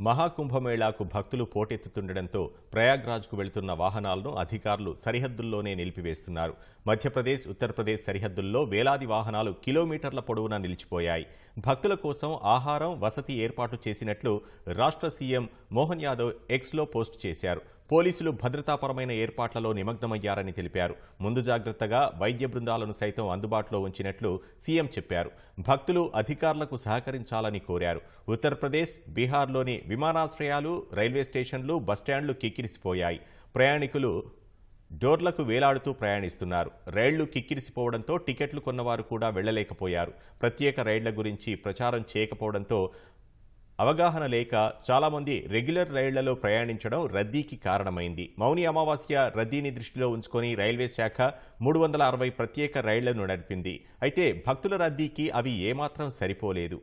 మహాకుంభమేళాకు భక్తులు పోటెత్తుతుండటంతో ప్రయాగ్రాజ్కు వెళుతున్న వాహనాలను అధికారులు సరిహద్దుల్లోనే నిలిపివేస్తున్నారు. మధ్యప్రదేశ్ ఉత్తరప్రదేశ్ సరిహద్దుల్లో వేలాది వాహనాలు కిలోమీటర్ల పొడవునా నిలిచిపోయాయి. భక్తుల కోసం ఆహారం వసతి ఏర్పాటు చేసినట్లు రాష్ట్ర సీఎం మోహన్ యాదవ్ ఎక్స్లో పోస్ట్ చేశారు. పోలీసులు భద్రతాపరమైన ఏర్పాట్లలో నిమగ్నమయ్యారని తెలిపారు. ముందు జాగ్రత్తగా వైద్య బృందాలను సైతం అందుబాటులో ఉంచినట్లు సీఎం చెప్పారు. భక్తులు అధికారులకు సహకరించాలని కోరారు. ఉత్తరప్రదేశ్ బీహార్లోని విమానాశ్రయాలు రైల్వే స్టేషన్లు బస్టాండ్లు కిక్కిరిసిపోయాయి. ప్రయాణికులు డోర్లకు వేలాడుతూ ప్రయాణిస్తున్నారు. రైళ్ళు కిక్కిరిసిపోవడంతో టికెట్లు కొన్నవారు కూడా వెళ్ళలేకపోయారు ప్రత్యేక రైళ్ళ గురించి ప్రచారం చేయకపోవడంతో అవగాహన లేక చాలామంది రెగ్యులర్ రైళ్ళలో ప్రయాణించడం రద్దీకి కారణమైంది. మౌని అమావాస్య రద్దీని దృష్టిలో ఉంచుకొని రైల్వే శాఖ మూడు వందల అరవై ప్రత్యేక రైళ్ళను నడిపింది. అయితే భక్తుల రద్దీకి అవి ఏమాత్రం సరిపోలేదు.